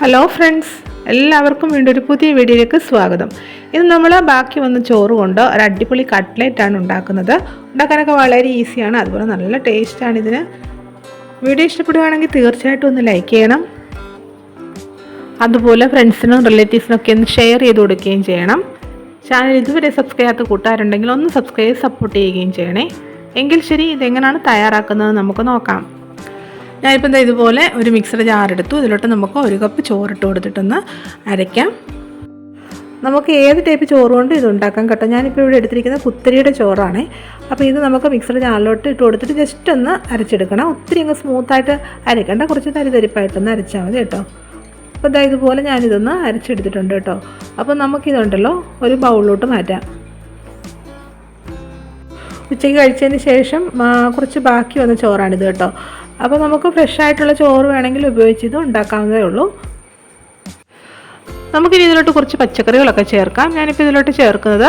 Hello friends എല്ലാവർക്കും വീണ്ടും ഒരു പുതിയ വീഡിയോയിലേക്ക് സ്വാഗതം. ഇന്ന് നമ്മൾ ബാക്കി വന്ന ചോറ് കൊണ്ട് ഒരു അടിപൊളി ആണ് ഉണ്ടാക്കുന്നത്. ഉണ്ടാക്കാനൊക്കെ വളരെ ഈസിയാണ് അതുപോലെ നല്ല ടേസ്റ്റാണ് ഇതിന്. വീഡിയോ ഇഷ്ടപ്പെടുകയാണെങ്കിൽ തീർച്ചയായിട്ടും ഒന്ന് ലൈക്ക് ചെയ്യണം. അതുപോലെ ഫ്രണ്ട്സിനും റിലേറ്റീവ്സിനൊക്കെ ഒന്ന് ഷെയർ ചെയ്ത് കൊടുക്കുകയും ചെയ്യണം. ചാനൽ ഇതുവരെ സബ്സ്ക്രൈബ് ചെയ്യാത്ത കൂട്ടുകാരുണ്ടെങ്കിൽ ഒന്ന് സബ്സ്ക്രൈബ് സപ്പോർട്ട് ചെയ്യുകയും ചെയ്യണേ. എങ്കിൽ ശരി ഇതെങ്ങനെയാണ് തയ്യാറാക്കുന്നത് നമുക്ക് നോക്കാം. ഞാനിപ്പോൾ എന്താ ഇതുപോലെ ഒരു മിക്സർ ജാർ എടുത്തു ഇതിലോട്ട് നമുക്ക് ഒരു കപ്പ് ചോറിട്ട് കൊടുത്തിട്ടൊന്ന് അരയ്ക്കാം. നമുക്ക് ഏത് ടൈപ്പ് ചോറ് കൊണ്ട് ഇത് ഉണ്ടാക്കാം കേട്ടോ. ഞാനിപ്പോൾ ഇവിടെ എടുത്തിരിക്കുന്നത് കുത്തരിയുടെ ചോറാണ്. അപ്പോൾ ഇത് നമുക്ക് മിക്സർ ജാറിലോട്ട് ഇട്ട് കൊടുത്തിട്ട് ജസ്റ്റ് ഒന്ന് അരച്ചെടുക്കണം. ഒത്തിരി അങ്ങ് സ്മൂത്തായിട്ട് അരയ്ക്കണ്ട. കുറച്ച് തരിതരിപ്പായിട്ടൊന്ന് അരച്ചാൽ മതി കേട്ടോ. അപ്പോൾ ഇതാ ഇതുപോലെ ഞാനിതൊന്ന് അരച്ചെടുത്തിട്ടുണ്ട് കേട്ടോ. അപ്പോൾ നമുക്കിതുണ്ടല്ലോ ഒരു ബൗളിലോട്ട് മാറ്റാം. ഉച്ചയ്ക്ക് കഴിച്ചതിന് ശേഷം കുറച്ച് ബാക്കി വന്ന ചോറാണിത് കേട്ടോ. അപ്പോൾ നമുക്ക് ഫ്രഷ് ആയിട്ടുള്ള ചോറ് വേണമെങ്കിൽ ഉപയോഗിച്ച് ഇത് ഉണ്ടാക്കാവുന്നതേ ഉള്ളൂ. നമുക്കിനി ഇതിലോട്ട് കുറച്ച് പച്ചക്കറികളൊക്കെ ചേർക്കാം. ഞാനിപ്പോൾ ഇതിലോട്ട് ചേർക്കുന്നത്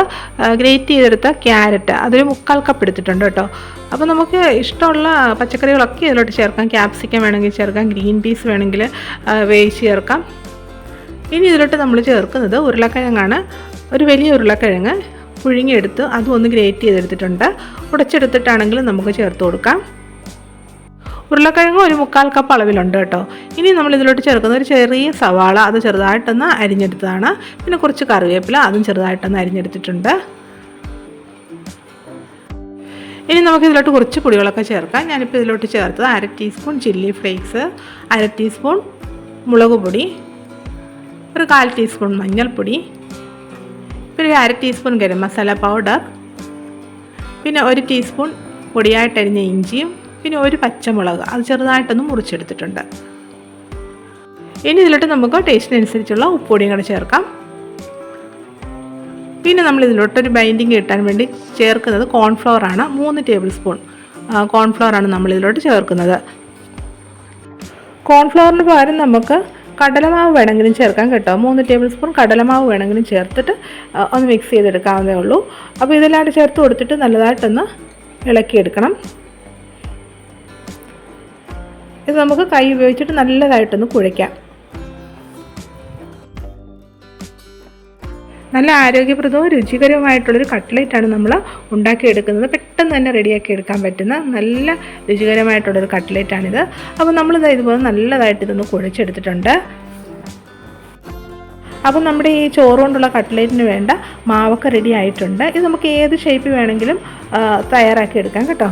ഗ്രേറ്റ് ചെയ്തെടുത്ത ക്യാരറ്റ്. അതൊരു മുക്കാൽ കപ്പ് എടുത്തിട്ടുണ്ട് കേട്ടോ. അപ്പോൾ നമുക്ക് ഇഷ്ടമുള്ള പച്ചക്കറികളൊക്കെ ഇതിലോട്ട് ചേർക്കാം. ക്യാപ്സിക്കം വേണമെങ്കിൽ ചേർക്കാം ഗ്രീൻ പീസ് വേണമെങ്കിൽ വേവിച്ച് ചേർക്കാം. ഇനി ഇതിലോട്ട് നമ്മൾ ചേർക്കുന്നത് ഉരുളക്കിഴങ്ങാണ്. ഒരു വലിയ ഉരുളക്കിഴങ്ങ് പുഴുങ്ങിയെടുത്ത് അതും ഒന്ന് ഗ്രേറ്റ് ചെയ്തെടുത്തിട്ടുണ്ട്. ഉടച്ചെടുത്തിട്ടാണെങ്കിലും നമുക്ക് ചേർത്ത് കൊടുക്കാം. ഉരുളക്കിഴങ്ങ് ഒരു മുക്കാൽ കപ്പ് അളവിലുണ്ട് കേട്ടോ. ഇനി നമ്മൾ ഇതിലോട്ട് ചേർക്കുന്ന ഒരു ചെറിയ സവാള അത് ചെറുതായിട്ടൊന്ന് അരിഞ്ഞെടുത്തതാണ്. പിന്നെ കുറച്ച് കറിവേപ്പില അതും ചെറുതായിട്ടൊന്ന് അരിഞ്ഞെടുത്തിട്ടുണ്ട്. ഇനി നമുക്ക് ഇതിലോട്ട് കുറച്ച് പൊടികളൊക്കെ ചേർക്കാം. ഞാനിപ്പോൾ ഇതിലോട്ട് ചേർത്തത് അര ടീസ്പൂൺ ചില്ലി ഫ്ലേക്സ് അര ടീസ്പൂൺ മുളക് പൊടി ഒരു കാൽ ടീസ്പൂൺ മഞ്ഞൾപ്പൊടി പിന്നെ ഒരു അര ടീസ്പൂൺ ഗരം മസാല പൗഡർ പിന്നെ ഒരു ടീസ്പൂൺ പൊടിയായിട്ടരിഞ്ഞ ഇഞ്ചിയും പിന്നെ ഒരു പച്ചമുളക് അത് ചെറുതായിട്ടൊന്ന് മുറിച്ചെടുത്തിട്ടുണ്ട്. ഇനി ഇതിലോട്ട് നമുക്ക് ടേസ്റ്റിനനുസരിച്ചുള്ള ഉപ്പുപൊടിയും കൂടെ ചേർക്കാം. പിന്നെ നമ്മൾ ഇതിലോട്ടൊരു ബൈൻഡിങ് കിട്ടാൻ വേണ്ടി ചേർക്കുന്നത് കോൺഫ്ലവർ ആണ്. മൂന്ന് ടേബിൾ സ്പൂൺ കോൺഫ്ലവർ ആണ് നമ്മൾ ഇതിലോട്ട് ചേർക്കുന്നത്. കോൺഫ്ലവറിന് പകരം നമുക്ക് കടലമാവ് വേണമെങ്കിലും ചേർക്കാൻ കേട്ടോ. മൂന്ന് ടേബിൾ സ്പൂൺ കടലമാവ് വേണമെങ്കിലും ചേർത്തിട്ട് ഒന്ന് മിക്സ് ചെയ്തെടുക്കാവുന്നേ ഉള്ളൂ. അപ്പോൾ ഇതെല്ലാം ചേർത്ത് കൊടുത്തിട്ട് നല്ലതായിട്ടൊന്ന് ഇളക്കിയെടുക്കണം. ഇത് നമുക്ക് കൈ ഉപയോഗിച്ചിട്ട് നല്ലതായിട്ടൊന്ന് കുഴയ്ക്കാം. നല്ല ആരോഗ്യപ്രദവും രുചികരവുമായിട്ടുള്ളൊരു കട്ട്ലേറ്റാണ് നമ്മൾ ഉണ്ടാക്കിയെടുക്കുന്നത്. പെട്ടെന്ന് തന്നെ റെഡിയാക്കി എടുക്കാൻ പറ്റുന്ന നല്ല രുചികരമായിട്ടുള്ളൊരു കട്ട്ലേറ്റാണിത്. അപ്പോൾ നമ്മളിത് ഇതുപോലെ നല്ലതായിട്ട് ഇതൊന്ന് കുഴച്ചെടുത്തിട്ടുണ്ട്. അപ്പോൾ നമ്മുടെ ഈ ചോറ് കൊണ്ടുള്ള കട്ട്ലേറ്റിന് വേണ്ട മാവൊക്കെ റെഡി ആയിട്ടുണ്ട്. ഇത് നമുക്ക് ഏത് ഷേപ്പ് വേണമെങ്കിലും തയ്യാറാക്കി എടുക്കാം കേട്ടോ.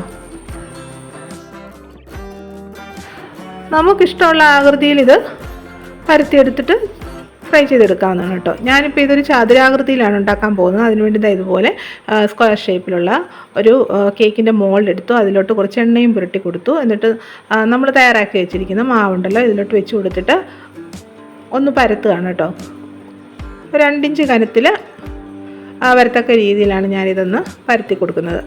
നമുക്കിഷ്ടമുള്ള ആകൃതിയിൽ ഇത് പരത്തിയെടുത്തിട്ട് ഫ്രൈ ചെയ്തെടുക്കാവുന്നതാണ് കേട്ടോ. ഞാനിപ്പോൾ ഇതൊരു ചതുരാകൃതിയിലാണ് ഉണ്ടാക്കാൻ പോകുന്നത്. അതിനുവേണ്ടി ഞാൻ ഇതുപോലെ സ്ക്വയർ ഷേപ്പിലുള്ള ഒരു കേക്കിന്റെ മോൾഡ് എടുത്തു. അതിലോട്ട് കുറച്ച് എണ്ണയും പുരട്ടി കൊടുത്തു. എന്നിട്ട് നമ്മൾ തയ്യാറാക്കി വെച്ചിരിക്കുന്ന മാവുണ്ടല്ലോ ഇതിലോട്ട് വെച്ച് കൊടുത്തിട്ട് ഒന്ന് പരത്തുകയാണ് കേട്ടോ. രണ്ടിഞ്ച് കനത്തിൽ വരത്തക്ക രീതിയിലാണ് ഞാനിതൊന്ന് പരത്തി കൊടുക്കുന്നത്.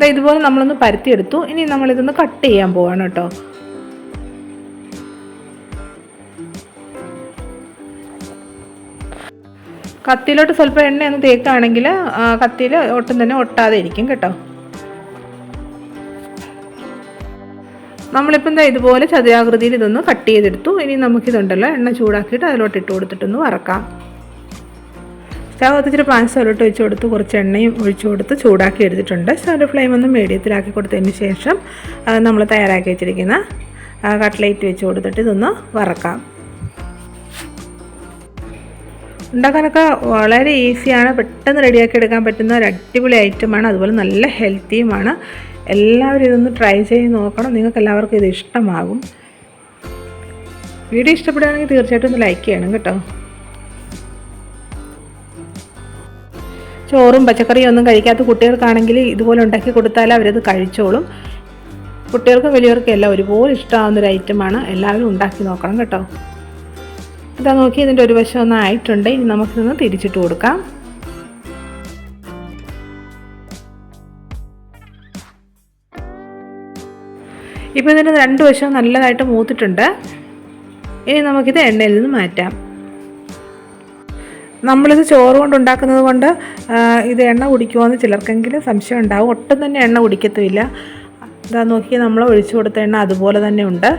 ദാ ഇതുപോലെ നമ്മളൊന്ന് പരത്തിയെടുത്തു. ഇനി നമ്മളിതൊന്ന് കട്ട് ചെയ്യാൻ പോവാണ് കേട്ടോ. കത്തിയിലോട്ട് സ്വല്പം എണ്ണ ഒന്ന് തേക്കുകയാണെങ്കിൽ കത്തിയിൽ ഒട്ടും തന്നെ ഒട്ടാതെ ഇരിക്കും കേട്ടോ. നമ്മളിപ്പം എന്താ ഇതുപോലെ ചതുരാകൃതിയിൽ ഇതൊന്ന് കട്ട് ചെയ്തെടുത്തു. ഇനി നമുക്കിതുണ്ടല്ലോ എണ്ണ ചൂടാക്കിയിട്ട് അതിലോട്ട് ഇട്ട് കൊടുത്തിട്ടൊന്ന് വറക്കാം. സ്റ്റവ് കത്തിച്ചിട്ട് പാൻ സ്റ്റവിലോട്ട് ഒഴിച്ചു കൊടുത്ത് കുറച്ച് എണ്ണയും ഒഴിച്ചു കൊടുത്ത് ചൂടാക്കി എടുത്തിട്ടുണ്ട്. സ്റ്റവിന്റെ ഫ്ലെയിം ഒന്ന് മീഡിയത്തിലാക്കി കൊടുത്തതിന് ശേഷം നമ്മൾ തയ്യാറാക്കി വെച്ചിരിക്കുന്ന കട്ട്ലേറ്റ് വെച്ച് കൊടുത്തിട്ട് ഇതൊന്ന് വറക്കാം. ഉണ്ടാക്കാനൊക്കെ വളരെ ഈസിയാണ് പെട്ടെന്ന് റെഡിയാക്കി എടുക്കാൻ പറ്റുന്ന ഒരു അടിപൊളി ഐറ്റമാണ് അതുപോലെ നല്ല ഹെൽത്തിയുമാണ് എല്ലാവരും ഇതൊന്ന് ട്രൈ ചെയ്ത് നോക്കണം. നിങ്ങൾക്ക് എല്ലാവർക്കും ഇത് ഇഷ്ടമാകും. വീഡിയോ ഇഷ്ടപ്പെടുകയാണെങ്കിൽ തീർച്ചയായിട്ടും ഒന്ന് ലൈക്ക് ചെയ്യണം കേട്ടോ. ചോറും പച്ചക്കറിയും ഒന്നും കഴിക്കാത്ത കുട്ടികൾക്കാണെങ്കിൽ ഇതുപോലെ ഉണ്ടാക്കി കൊടുത്താൽ അവരത് കഴിച്ചോളും. കുട്ടികൾക്കും വലിയവർക്കും എല്ലാം ഒരുപോലെ ഇഷ്ടമാവുന്ന ഒരു ഐറ്റമാണ് എല്ലാവരും ഉണ്ടാക്കി നോക്കണം കേട്ടോ. ഇതാ നോക്കി ഇതിന്റെ ഒരു വശം ഒന്ന് ആയിട്ടുണ്ട്. ഇനി നമുക്കിതൊന്ന് തിരിച്ചിട്ട് കൊടുക്കാം. ഇപ്പോൾ ഇതിന്റെ രണ്ട് വശവും നല്ലതായിട്ട് മൂത്തിട്ടുണ്ട്. ഇനി നമുക്കിത് എണ്ണയിൽ നിന്ന് മാറ്റാം. നമ്മളിത് ചോറ് കൊണ്ട് ഉണ്ടാക്കുന്നത് കൊണ്ട് ഇത് എണ്ണ കുടിക്കുമോ എന്ന് ചിലർക്കെങ്കിലും സംശയം ഉണ്ടാവും. ഒട്ടും തന്നെ എണ്ണ കുടിക്കത്തുമില്ല. ഇതാ നോക്കി നമ്മൾ ഒഴിച്ചു കൊടുത്ത എണ്ണ അതുപോലെ തന്നെ ഉണ്ട്.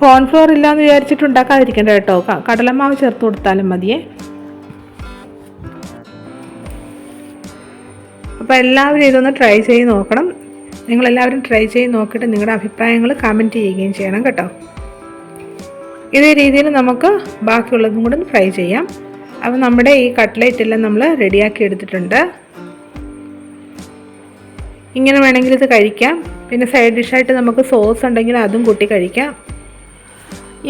കോൺഫ്ലോർ ഇല്ലയെന്ന് വിചാരിച്ചിട്ട് ഉണ്ടാക്കാതിരിക്കേണ്ട കേട്ടോ. കടലമാവ് ചേർത്ത് കൊടുത്താലും മതിയേ. അപ്പോൾ എല്ലാവരും ഇതൊന്ന് ട്രൈ ചെയ്ത് നോക്കണം. നിങ്ങളെല്ലാവരും ട്രൈ ചെയ്ത് നോക്കിയിട്ട് നിങ്ങളുടെ അഭിപ്രായങ്ങൾ കമന്റ് ചെയ്യുകയും ചെയ്യണം കേട്ടോ. ഇതേ രീതിയിൽ നമുക്ക് ബാക്കിയുള്ളതും കൂടെ ഒന്ന് ഫ്രൈ ചെയ്യാം. അപ്പോൾ നമ്മുടെ ഈ കട്ട്ലേറ്റ് എല്ലാം നമ്മൾ റെഡിയാക്കി എടുത്തിട്ടുണ്ട്. ഇങ്ങനെ വേണമെങ്കിൽ ഇത് കഴിക്കാം. പിന്നെ സൈഡ് ഡിഷായിട്ട് നമുക്ക് സോസ് ഉണ്ടെങ്കിൽ അതും കൂട്ടി കഴിക്കാം.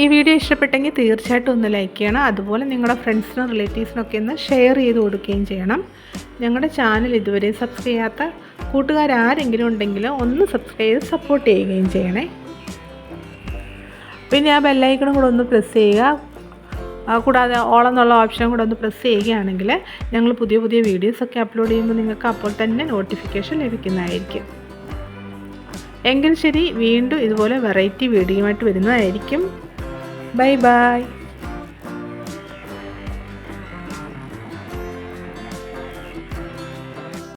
ഈ വീഡിയോ ഇഷ്ടപ്പെട്ടെങ്കിൽ തീർച്ചയായിട്ടും ഒന്ന് ലൈക്ക് ചെയ്യണം. അതുപോലെ നിങ്ങളുടെ ഫ്രണ്ട്സിനും റിലേറ്റീവ്സിനൊക്കെ ഒന്ന് ഷെയർ ചെയ്ത് കൊടുക്കുകയും ചെയ്യണം. ഞങ്ങളുടെ ചാനൽ ഇതുവരെ സബ്സ്ക്രൈബ് ചെയ്യാത്ത കൂട്ടുകാരാരെങ്കിലും ഉണ്ടെങ്കിൽ ഒന്ന് സബ്സ്ക്രൈബ് ചെയ്ത് സപ്പോർട്ട് ചെയ്യുകയും ചെയ്യണേ. പിന്നെ ആ ബെല്ലൈക്കണും കൂടെ ഒന്ന് പ്രസ് ചെയ്യുക. കൂടാതെ ഓൾ എന്നുള്ള ഓപ്ഷൻ കൂടെ ഒന്ന് പ്രസ് ചെയ്യുകയാണെങ്കിൽ ഞങ്ങൾ പുതിയ പുതിയ വീഡിയോസൊക്കെ അപ്ലോഡ് ചെയ്യുമ്പോൾ നിങ്ങൾക്ക് അപ്പോൾ തന്നെ നോട്ടിഫിക്കേഷൻ ലഭിക്കുന്നതായിരിക്കും. എങ്കിൽ ശരി വീണ്ടും ഇതുപോലെ വെറൈറ്റി വീഡിയോയുമായിട്ട് വരുന്നതായിരിക്കും. Bye bye